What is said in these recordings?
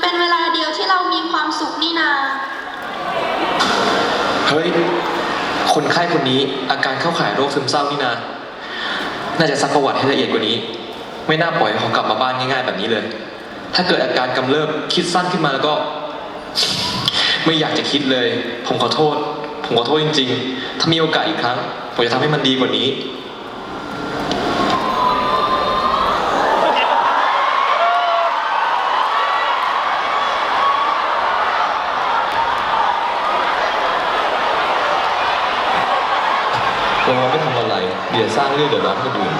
เป็นเวลาเดียวที่เรามีความสุขนี่นา เฮ้ย คนไข้คนนี้อาการเข้าข่ายโรคซึมเศร้านี่นา น่าจะซักประวัติให้ละเอียดกว่านี้ ไม่น่าปล่อยเขากลับมาบ้านง่ายๆแบบนี้เลย ถ้าเกิดอาการกำเริบคิดสั้นขึ้นมาแล้วก็ ไม่อยากจะคิดเลย ผมขอโทษ ผมขอโทษจริง ๆ ถ้ามีโอกาสอีกครั้ง ผมจะทำให้มันดีกว่านี้ เราไม่ทำอะไร เดี๋ยวสร้างเรื่องเดือดร้อนให้คนอื่น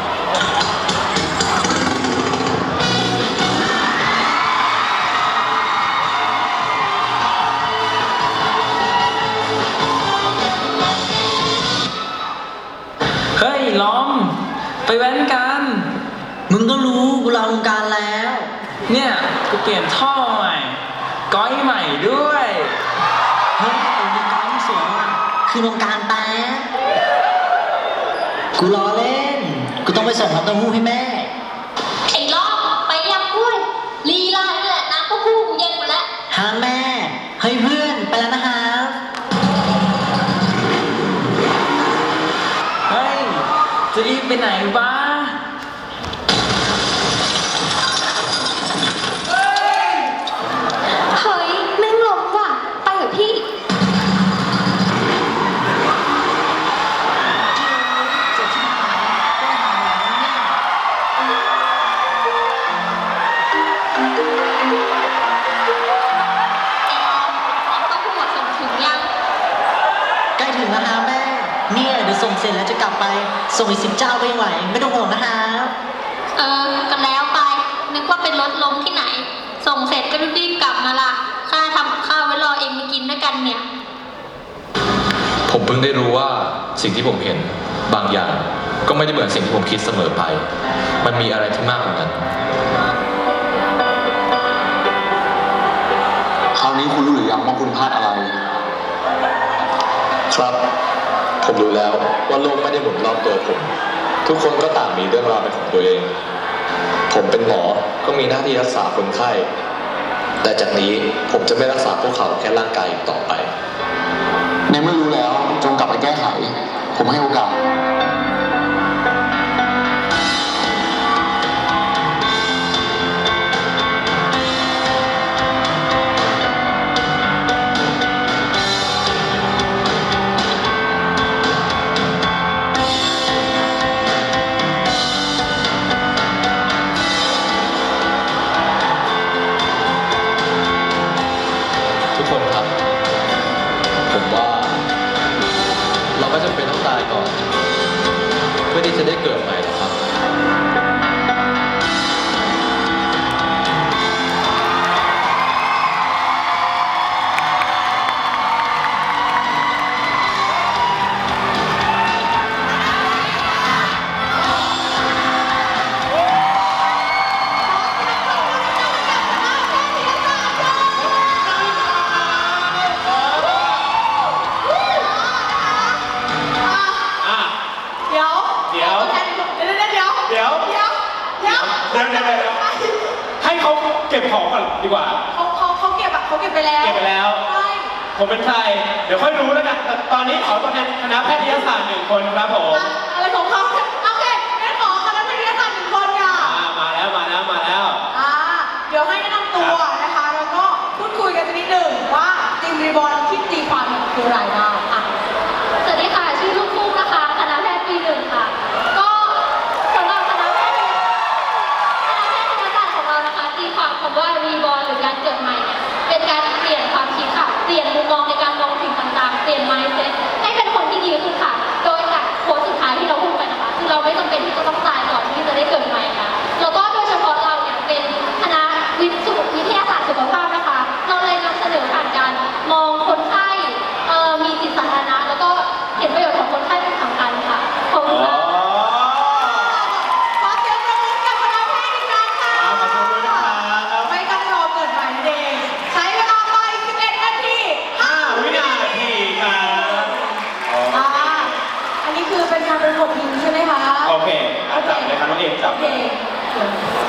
เฮ้ยล้อม ไปแว้นกัน มึงก็รู้กูลาโรงการแล้ว เนี่ยกูเปลี่ยนท่อใหม่ ก้อยใหม่ด้วย เฮ้ยโรงการไม่สวยว่ะคือโรงการแป๊บ กูล้อเล่น กูต้องไปส่งน้ำเต้าหู้ให้แม่ ไอ้ล้อไปยังกล้วยลีลานี่แหละน้ำเต้าหู้กูเย็นหมดแล้วฮะแม่ เฮ้ยเพื่อนไปแล้วนะฮะเฮ้ย จะรีบไปไหนบ้าเเนี่ยเดี๋ยวส่งเสร็จแล้วจะกลับไปส่งอีกสิบเจ้าก็ยังไหว ไม่ต้องห่วงนะฮะเออก็แล้วไป นึกว่าเป็นรถล้มที่ไหน ส่งเสร็จก็รีบๆกลับมาล่ะข้าทำกับข้าวไว้รอเองมากินด้วยกันเนี่ย ผมเพิ่งได้รู้ว่าสิ่งที่ผมเห็นบางอย่าง ก็ไม่ได้เหมือนสิ่งที่ผมคิดเสมอไป มันมีอะไรที่มากกว่านั้น คราวนี้คุณรู้หรือยังว่าคุณพลาดอะไร ครับ ผมรู้แล้วว่าโลกไม่ได้หมุนรอบตัวผม ทุกคนก็ต่างมีเรื่องราวเป็นของตัวเอง ผมเป็นหมอก็มีหน้าที่รักษาคนไข้ แต่จากนี้ผมจะไม่รักษาพวกเขาแค่ร่างกายอีกต่อไป ในเมื่อรู้แล้วจงกลับไปแก้ไข ผมให้โอกาส ตายก่อน เพื่อที่จะได้เกิดใหม่หรอครับ ยวเดี๋ยวเดี๋ยวเดี๋ยวเดี๋ยวให้เขาเก็บของก่อนดีกว่า เขาเขาเขาเก็บอะเขาเก็บไปแล้วเก็บไปแล้ว ใช่ผมเป็นใคร เดี๋ยวค่อยรู้แล้วกันแต่ตอนนี้ขอตัวแทนคณะแพทยศาสตร์หนึ่งคนครับผมอะ น้องเอกจับโอ